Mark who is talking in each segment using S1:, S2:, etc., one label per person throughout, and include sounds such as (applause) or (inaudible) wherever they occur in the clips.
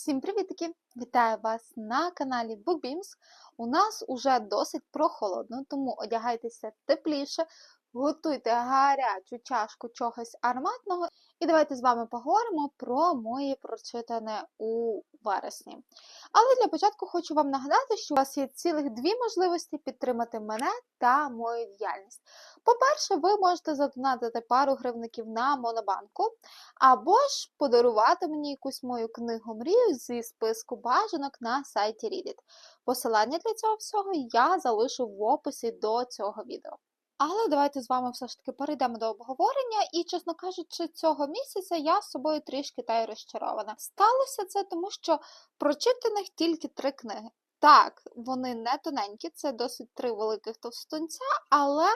S1: Всім привітки! Вітаю вас на каналі BookBeams. У нас уже досить прохолодно, тому одягайтеся тепліше, готуйте гарячу чашку чогось ароматного, і давайте з вами поговоримо про моє прочитане у вересні. Але для початку хочу вам нагадати, що у вас є цілих дві можливості підтримати мене та мою діяльність. По-перше, ви можете задонатити пару гривників на Монобанку, або ж подарувати мені якусь мою книгу мрію зі списку бажанок на сайті Reddit. Посилання для цього всього я залишу в описі до цього відео. Але давайте з вами все ж таки перейдемо до обговорення, і, чесно кажучи, цього місяця я з собою трішки та й розчарована. Сталося це тому, що прочитаних тільки три книги. Так, вони не тоненькі, це досить три великих товстунця, але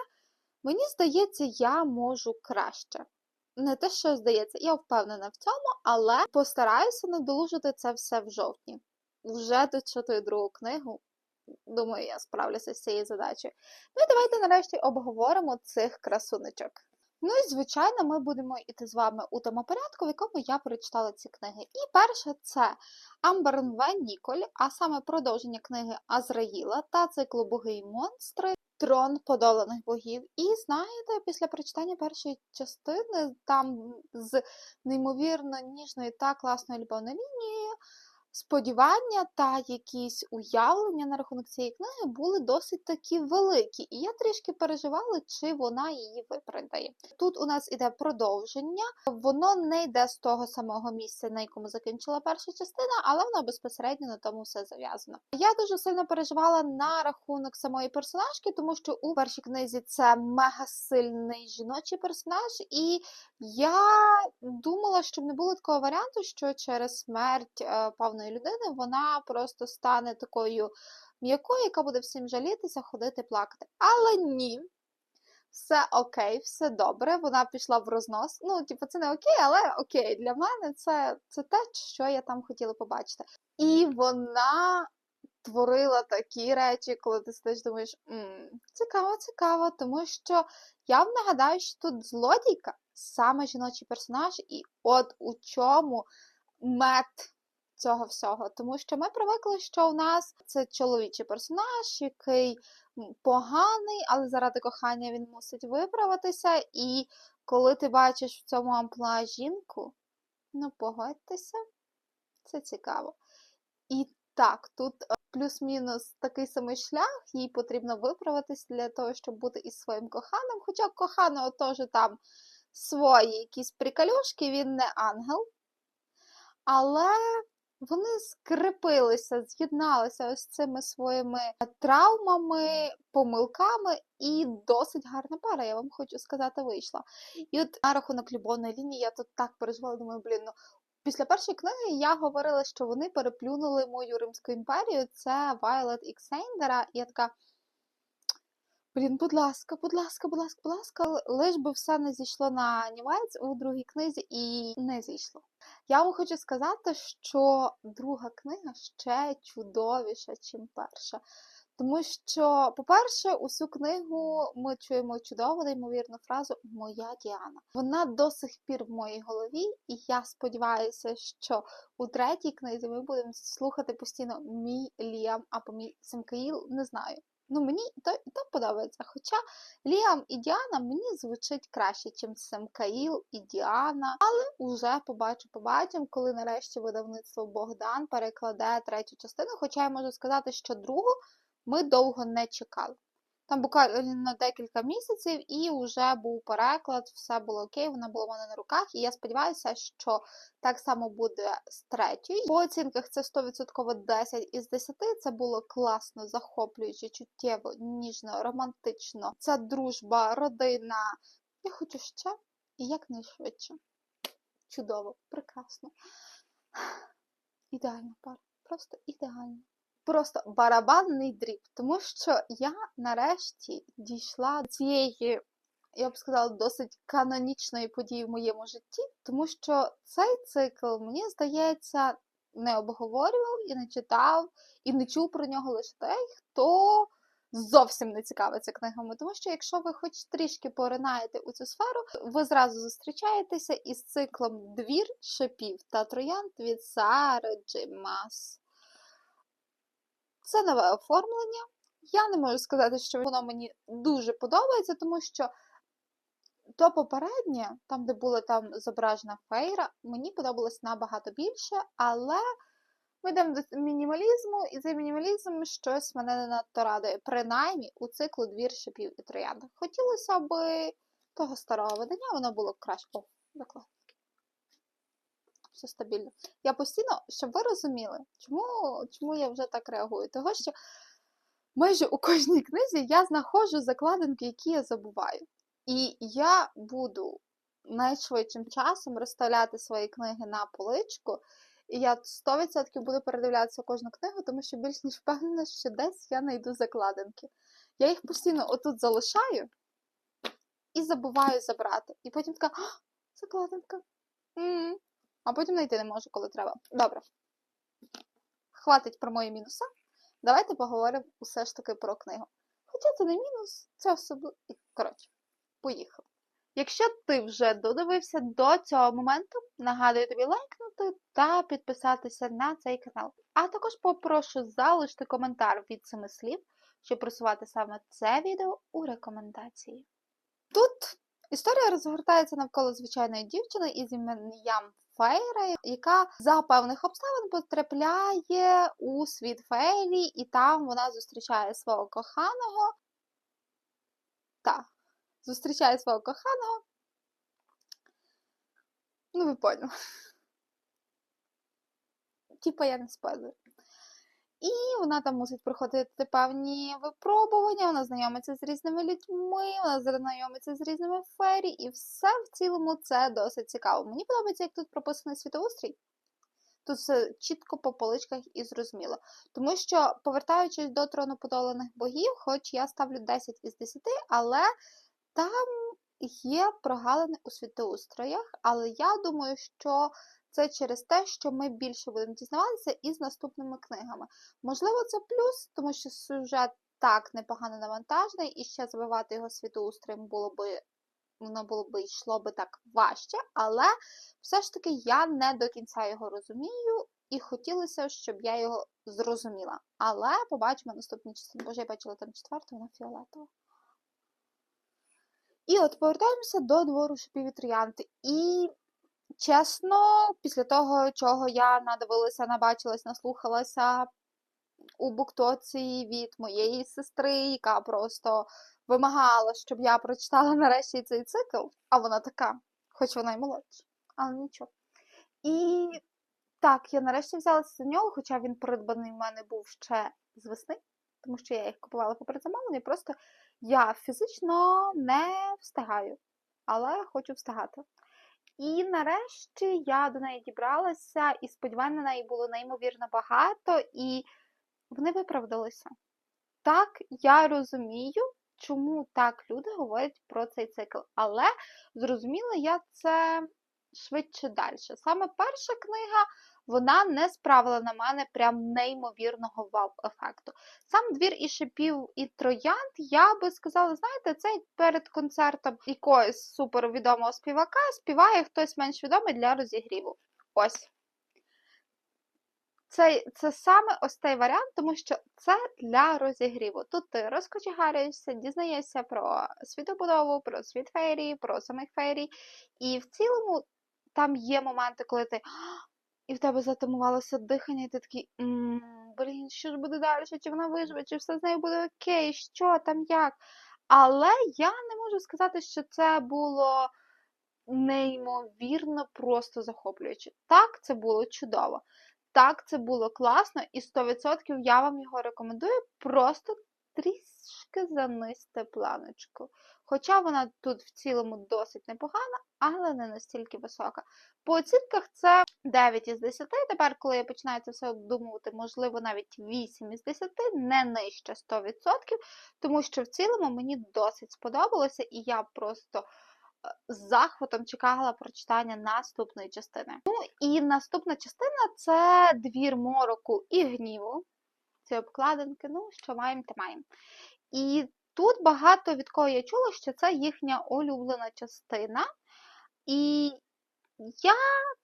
S1: мені здається, я можу краще. Не те, що здається, я впевнена в цьому, але постараюся надолужити це все в жовтні. Вже дочитую другу книгу. Думаю, я справлюся з цією задачею. Ну і давайте нарешті обговоримо цих красунечок. Ну і звичайно, ми будемо йти з вами у томопорядку, в якому я прочитала ці книги. І перше це Амбер Нве Ніколь, а саме продовження книги Азраїла та циклу Боги і монстри. Трон подоланих богів. І знаєте, після прочитання першої частини, там з неймовірно ніжною та класною любовною лінією, сподівання та якісь уявлення на рахунок цієї книги були досить такі великі, і я трішки переживала, чи вона її виправдає. Тут у нас іде продовження, воно не йде з того самого місця, на якому закінчила перша частина, але воно безпосередньо на тому все зав'язано. Я дуже сильно переживала на рахунок самої персонажки, тому що у першій книзі це мега сильний жіночий персонаж, і я думала, щоб не було такого варіанту, що через смерть е, певної людини вона просто стане такою м'якою, яка буде всім жалітися, ходити, плакати. Але ні. Все окей, все добре, вона пішла в рознос. Ну, типу, це не окей, але окей, для мене це, це те, що я там хотіла побачити. І вона творила такі речі, коли ти сидиш, думаєш, М, цікаво, цікаво, тому що я вам нагадаю, що тут злодійка саме жіночий персонаж, і от у чому мет цього всього. Тому що ми привикли, що у нас це чоловічий персонаж, який поганий, але заради кохання він мусить виправитися. І коли ти бачиш в цьому амплуа жінку, ну погодьтеся, це цікаво. І так, тут е, плюс-мінус такий самий шлях, їй потрібно виправитись для того, щоб бути із своїм коханим. Хоча коханого теж там свої якісь приколюшки, він не ангел. Але вони скрепилися, з'єдналися ось цими своїми травмами, помилками, і досить гарна пара, я вам хочу сказати, вийшла. І от на рахунок любовної лінії я тут так переживала, думаю, блін, ну Після першої книги я говорила, що вони переплюнули мою Римську імперію. Це Вайлет Іксейндера. І я така. Блін, будь ласка, будь ласка, будь ласка, будь ласка, лиш би все не зійшло на нівець у другій книзі і не зійшло. Я вам хочу сказати, що друга книга ще чудовіша, ніж перша. Тому що, по-перше, усю книгу ми чуємо чудову, неймовірну фразу Моя Діана. Вона до сих пір в моїй голові, і я сподіваюся, що у третій книзі ми будемо слухати постійно мій Ліам або мій Семкаїл, не знаю. Ну, мені то, і то подобається. Хоча Ліам і Діана мені звучить краще, ніж Семкаїл і Діана. Але уже побачу, побачимо, коли нарешті видавництво Богдан перекладе третю частину. Хоча я можу сказати, що другу ми довго не чекали. Там буквально декілька місяців, і вже був переклад, все було окей, вона була в мене на руках, і я сподіваюся, що так само буде з третьою. По оцінках це 100% 10 із 10. Це було класно, захоплююче, чуттєво, ніжно, романтично. Це дружба, родина. Я хочу ще і якнайшвидше. Чудово, прекрасно. Ідеальна пара. Просто ідеально просто барабанний дріб, тому що я нарешті дійшла до цієї, я б сказала, досить канонічної події в моєму житті, тому що цей цикл, мені здається, не обговорював і не читав, і не чув про нього лише той, хто зовсім не цікавиться книгами, тому що якщо ви хоч трішки поринаєте у цю сферу, ви зразу зустрічаєтеся із циклом Двір шипів та троянд від Сари Джеймас. Це нове оформлення. Я не можу сказати, що воно мені дуже подобається, тому що то попереднє, там, де була там зображена фейра, мені подобалось набагато більше, але ми йдемо до мінімалізму, і цей мінімалізм щось мене не надто радує. Принаймні у циклу двір шипів і троянд. Хотілося б того старого видання, воно було краще. О, закладки. Все стабільно. Я постійно, щоб ви розуміли, чому, чому я вже так реагую? Того, що майже у кожній книзі я знаходжу закладинки, які я забуваю. І я буду найшвидшим часом розставляти свої книги на поличку, і я 100% буду передивлятися кожну книгу, тому що більш ніж впевнена, що десь я знайду закладинки. Я їх постійно отут залишаю і забуваю забрати. І потім така «А, закладинка. М-м». А потім знайти не можу, коли треба. Добре. Хватить про мої мінуси. Давайте поговоримо усе ж таки про книгу. Хоча це не мінус, це особливо. Коротше, поїхали. Якщо ти вже додивився до цього моменту, нагадую тобі лайкнути та підписатися на цей канал. А також попрошу залишити коментар від семи слів, щоб просувати саме це відео у рекомендації. Тут історія розгортається навколо звичайної дівчини із ім'ям Фейра, яка за певних обставин потрапляє у світ Фейрі, і там вона зустрічає свого коханого. Так, зустрічає свого коханого. Ну, ви поняли. Типа я не спойлер. І вона там мусить проходити певні випробування, вона знайомиться з різними людьми, вона знайомиться з різними фері, і все в цілому це досить цікаво. Мені подобається, як тут прописаний світоустрій. Тут все чітко по поличках і зрозуміло. Тому що, повертаючись до трону подолених богів, хоч я ставлю 10 із 10, але там є прогалини у світоустроях, але я думаю, що це через те, що ми більше будемо дізнаватися із наступними книгами. Можливо, це плюс, тому що сюжет так непогано навантажений, і ще забивати його світоустроєм було би. Воно було би йшло би так важче, але все ж таки я не до кінця його розумію, і хотілося, щоб я його зрозуміла. Але побачимо наступні частини. Боже, я бачила там четверту, вона фіолетова. І от повертаємося до двору шипів і троянди. І чесно, після того, чого я надивилася, набачилась, наслухалася у буктоці від моєї сестри, яка просто вимагала, щоб я прочитала (laughs) нарешті цей цикл, а вона така, хоч вона й молодша, але нічого. І так, я нарешті взялася за нього, хоча він придбаний в мене був ще з весни, тому що я їх купувала по предзамовленню, просто я фізично не встигаю, але хочу встигати. І нарешті я до неї дібралася, і сподівань на неї було неймовірно багато, і вони виправдалися. Так, я розумію, чому так люди говорять про цей цикл, але зрозуміла я це швидше далі. Саме перша книга вона не справила на мене прям неймовірного вау-ефекту. Сам двір і шипів і троянд, я би сказала, знаєте, це перед концертом якогось супервідомого співака співає хтось менш відомий для розігріву. Ось. Це, це саме ось цей варіант, тому що це для розігріву. Тут ти розкочегарюєшся, дізнаєшся про світобудову, про світ феєрії, про самих феєрій. І в цілому там є моменти, коли ти і в тебе затамувалося дихання, і ти такий, «М, блін, що ж буде далі? Чи вона виживе, чи все з нею буде окей, що там, як? Але я не можу сказати, що це було неймовірно просто захоплююче. Так, це було чудово. Так, це було класно, і 100% я вам його рекомендую. Просто трішки занизьте планочку. Хоча вона тут в цілому досить непогана, але не настільки висока. По оцінках це 9 із 10. Тепер, коли я починаю це все обдумувати, можливо, навіть 8 із 10, не нижче 100%, тому що в цілому мені досить сподобалося, і я просто е, з захватом чекала прочитання наступної частини. Ну і наступна частина це двір мороку і гніву. Ці обкладинки, ну, що маємо, те маємо. І тут багато від кого я чула, що це їхня улюблена частина. І я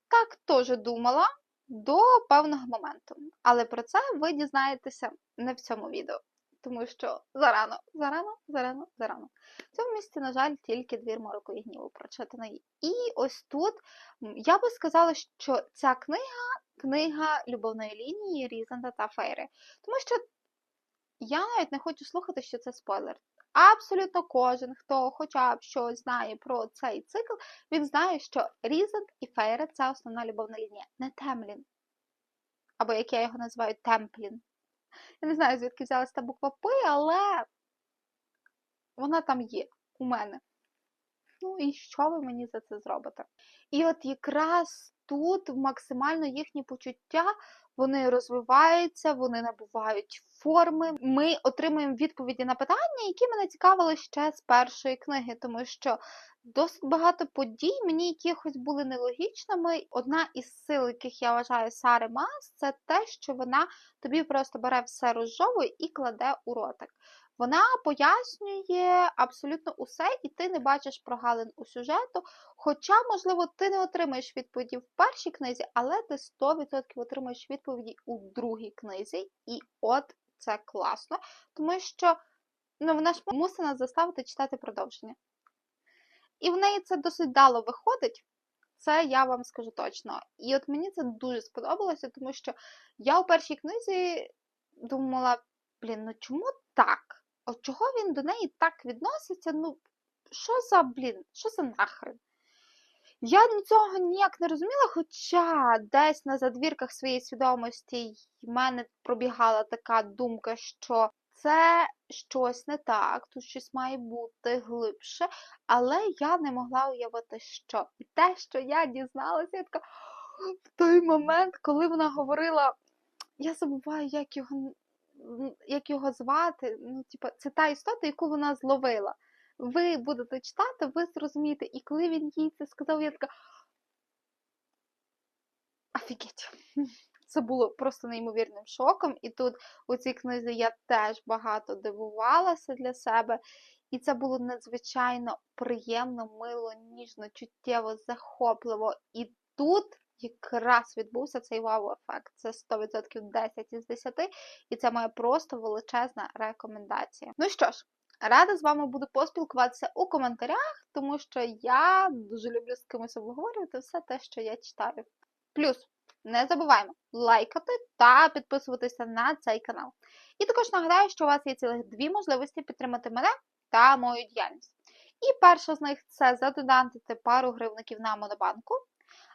S1: так теж думала до певного моменту. Але про це ви дізнаєтеся не в цьому відео. Тому що зарано, зарано, зарано, зарано. В цьому місці, на жаль, тільки двір мороку і гніву прочитаний. І ось тут я би сказала, що ця книга книга любовної лінії Різанда та Фейри. Тому що я навіть не хочу слухати, що це спойлер. Абсолютно кожен, хто хоча б щось знає про цей цикл, він знає, що Різанд і Фейра це основна любовна лінія, не Темлін. Або як я його називаю, Темплін. Я не знаю, звідки взялася та буква П, але вона там є у мене. Ну і що ви мені за це зробите? І от якраз тут максимально їхні почуття вони розвиваються, вони набувають форми. Ми отримуємо відповіді на питання, які мене цікавили ще з першої книги, тому що досить багато подій мені якихось були нелогічними. Одна із сил, яких я вважаю Сари Мас, це те, що вона тобі просто бере все розжовує і кладе у ротик. Вона пояснює абсолютно усе, і ти не бачиш прогалин у сюжету. Хоча, можливо, ти не отримаєш відповіді в першій книзі, але ти 100% отримаєш відповіді у другій книзі. І от це класно, тому що ну, вона ж мусить нас заставити читати продовження. І в неї це досить дало виходить. Це я вам скажу точно. І от мені це дуже сподобалося, тому що я у першій книзі думала, блін, ну чому так? От чого він до неї так відноситься? Ну, що за, блін, що за нахрен? Я цього ніяк не розуміла, хоча десь на задвірках своєї свідомості в мене пробігала така думка, що це щось не так, тут щось має бути глибше, але я не могла уявити, що. І те, що я дізналася, я така в той момент, коли вона говорила, я забуваю, як його, як його звати. Ну, типу, це та істота, яку вона зловила. Ви будете читати, ви зрозумієте. І коли він їй це сказав, я така. Офігеть. (laughs) Це було просто неймовірним шоком. І тут у цій книзі я теж багато дивувалася для себе. І це було надзвичайно приємно, мило, ніжно, чуттєво, захопливо. І тут якраз відбувся цей вау-ефект. Це 100% 10 із 10, і це моя просто величезна рекомендація. Ну що ж, рада з вами буду поспілкуватися у коментарях, тому що я дуже люблю з кимось обговорювати все те, що я читаю. Плюс. Не забуваємо лайкати та підписуватися на цей канал. І також нагадаю, що у вас є цілих дві можливості підтримати мене та мою діяльність. І перша з них це задонатити пару гривників на монобанку,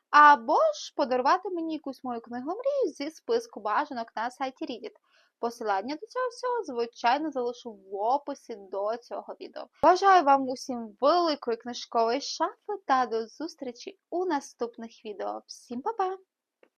S1: або ж подарувати мені якусь мою книгу мрію зі списку бажанок на сайті Reddit. Посилання до цього всього, звичайно, залишу в описі до цього відео. Бажаю вам усім великої книжкової шафи та до зустрічі у наступних відео. Всім па-па!